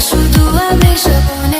শুধু আমি সপনে